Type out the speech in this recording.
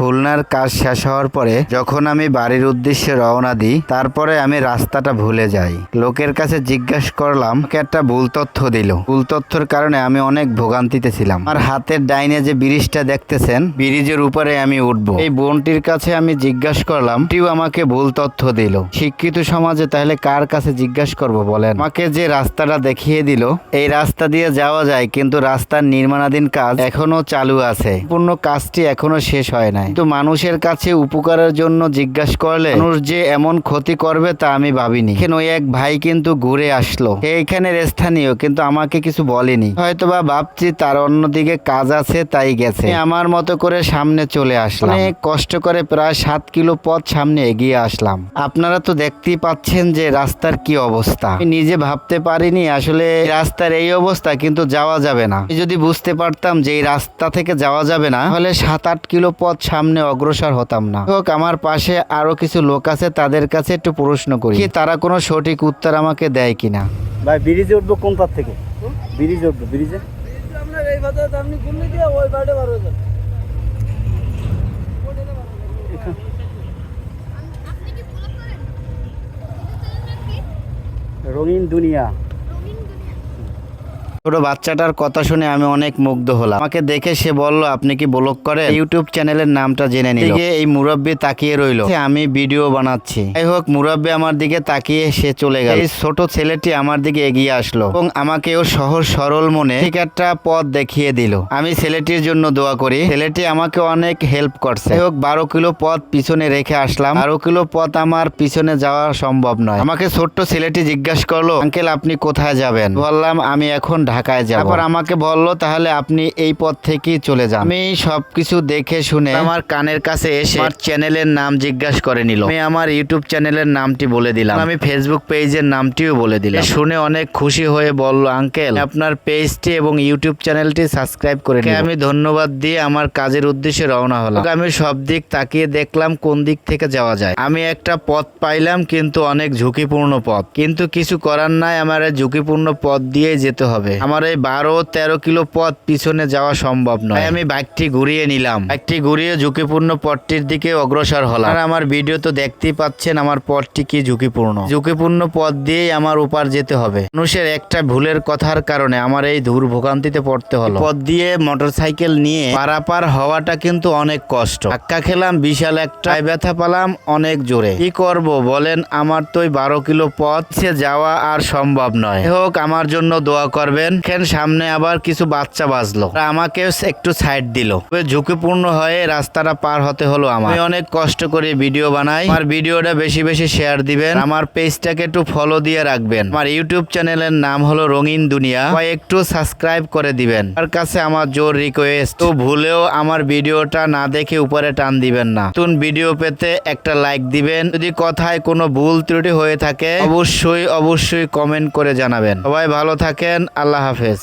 খুলনার কাজ শেষ হওয়ার পরে যখন আমি বাড়ির উদ্দেশ্যে রওনা দিই, তারপরে আমি রাস্তাটা ভুলে যাই। লোকের কাছে জিজ্ঞাসা করলাম একটা ভুল তথ্য দিল? ভুল তথ্যের কারণে আমি অনেক ভোগান্তিতে ছিলাম। আর হাতের ডাইনে যে ব্রিজটা দেখতেছেন, ব্রিজের উপরে আমি উঠবো। এই বোনটির কাছে আমি জিজ্ঞাসা করলাম টিও আমাকে ভুল তথ্য দিল? শিক্ষিত সমাজে তাহলে কার কাছে জিজ্ঞাসা করব বলেন? আমাকে যে রাস্তাটা দেখিয়ে দিল, এই রাস্তা দিয়ে যাওয়া যায়, কিন্তু রাস্তার নির্মাণাধীন কাজ এখনও চালু আছে। পূর্ণ কাজটি এখনও শেষ হয় নাই। কিন্তু মানুষের কাছে উপকারের জন্য জিজ্ঞাসা করলে, মানুষ যে এমন ক্ষতি করবে তা আমি ভাবিনি। এখানে ওই এক ভাই কিন্তু ঘুরে আসলো। সে এখানের স্থানীয়, কিন্তু আমাকে কিছু বলেনি। হয়তোবা ভাবছি তার অন্যদিকে কাজ আছে, তাই গেছে। আমার মতো করে সামনে চলে আসলাম। অনেক কষ্ট করে প্রায় সাত কিলো পথ সামনে এগিয়ে আসলাম। আপনারা তো দেখতেই পাচ্ছেন যে রাস্তার কি অবস্থা। আমি নিজে ভাবতে পারিনি আসলে রাস্তার এই অবস্থা, কিন্তু যাওয়া যাবে না। যদি বুঝতে পারতাম যে এই রাস্তা থেকে যাওয়া যাবে না, তাহলে সাত আট কিলো পথ সামনে অগ্রসর হতাম না। হোক আমার পাশে আরও কিছু লোক আছে তাদের কাছে একটু প্রশ্ন করি। কি তারা কোনো সঠিক উত্তর আমাকে দেয় কিনা? ভাই ব্রিজে উঠবো কোন পার থেকে? ব্রিজে উঠবো ব্রিজে? আপনার এই ভাতে আপনি ঘুরলে দিয়ে ওই বাড়ি বার হয়ে যান রঙিন দুনিয়া ছোট বাচ্চাটার কথা শুনে আমি অনেক মুগ্ধ হলাম। আমাকে দেখে সে বলল আপনি কি ব্লগ করেন? ইউটিউব চ্যানেলের নামটা জেনে নিল। এই মুরব্বী তাকিয়ে রইল। আমি ভিডিও বানাচ্ছি। যাই হোক মুরব্বী আমার দিকে তাকিয়ে সে চলে গেল। এই ছোট ছেলেটি আমার দিকে এগিয়ে আসলো এবং আমাকে ও সহজ সরল মনে ঠিক একটা পথ দেখিয়ে দিল। আমি ছেলেটির জন্য দোয়া করি। ছেলেটি আমাকে অনেক হেল্প করছে। যাই হোক বারো কিলো পথ পিছনে রেখে আসলাম। বারো কিলো পথ আমার পিছনে যাওয়া সম্ভব নয়। আমাকে ছোট্ট ছেলেটি জিজ্ঞাসা করল আঙ্কেল আপনি কোথায় যাবেন? বললাম আমি এখন ঢাকায় যাব। তারপর আমাকে বলল তাহলে আপনি এই পথ থেকেই চলে যান। আমি সবকিছু দেখে শুনে আমার কানের কাছে এসে আমার চ্যানেলের নাম জিজ্ঞাসা করে নিল। আমি আমার ইউটিউব চ্যানেলের নামটি বলে দিলাম। আমি ফেসবুক পেজের নামটিও বলে দিলাম। শুনে অনেক খুশি হয়ে বলল আঙ্কেল আপনার পেজটি এবং ইউটিউব চ্যানেলটি সাবস্ক্রাইব করে আমি ধন্যবাদ দিয়ে আমার কাজের উদ্দেশ্যে রওনা হলাম। আমি সব দিক তাকিয়ে দেখলাম কোন দিক থেকে যাওয়া যায়। আমি একটা পথ পাইলাম কিন্তু অনেক ঝুঁকিপূর্ণ পথ। কিন্তু কিছু করার নাই আমার ঝুঁকিপূর্ণ পথ দিয়ে যেতে হবে। আমার এই বারো, তেরো কিলো পথ পিছনে যাওয়া সম্ভব নয়। আমি বাইকটি ঘুরিয়ে নিলাম। বাইকটি ঘুরিয়ে ঝুঁকিপূর্ণ পথটির দিকে অগ্রসর হলাম। আর আমার ভিডিও তো দেখতেই পাচ্ছেন আমার পথটি কি ঝুঁকিপূর্ণ। ঝুঁকিপূর্ণ পথ দিয়েই আমার উপার যেতে হবে। মানুষের একটা ভুলের কথার কারণে আমার এই দূর ভোগান্তিতে পড়তে হলো। পথ দিয়ে মোটরসাইকেল নিয়ে পারাপার হওয়াটা কিন্তু অনেক কষ্ট। ধাক্কা খেলাম, বিশাল একটা। ব্যথা পালাম, অনেক জোরে। কি করব বলেন, আমার তো বারো কিলো পথ যাওয়া আর সম্ভব নয়। হোক, আমার জন্য দোয়া করবেন। এখান সামনে আবার কিছু বাচ্চা বাজলো। আমাকে একটু সাইড দিল। ঝুঁকিপূর্ণ হয়ে রাস্তাটা পার হতে হলো আমার। আমি অনেক কষ্ট করে ভিডিও বানাই। আমার ভিডিওটা বেশি বেশি শেয়ার দিবেন। আমার পেজটাকে একটু ফলো দিয়ে রাখবেন। আমার ইউটিউব চ্যানেলের নাম হলো রঙিন দুনিয়া। সবাই একটু সাবস্ক্রাইব করে দিবেন। তার কাছে আমার জোর রিকোয়েস্ট তো ভুলেও আমার ভিডিওটা না দেখে উপরে টান দিবেন না। নতুন ভিডিও পেতে একটা লাইক দিবেন। যদি কথায় কোনো ভুল ত্রুটি হয়ে থাকে, অবশ্যই অবশ্যই কমেন্ট করে জানাবেন। সবাই ভালো থাকেন। আল্লাহ হাফেজ।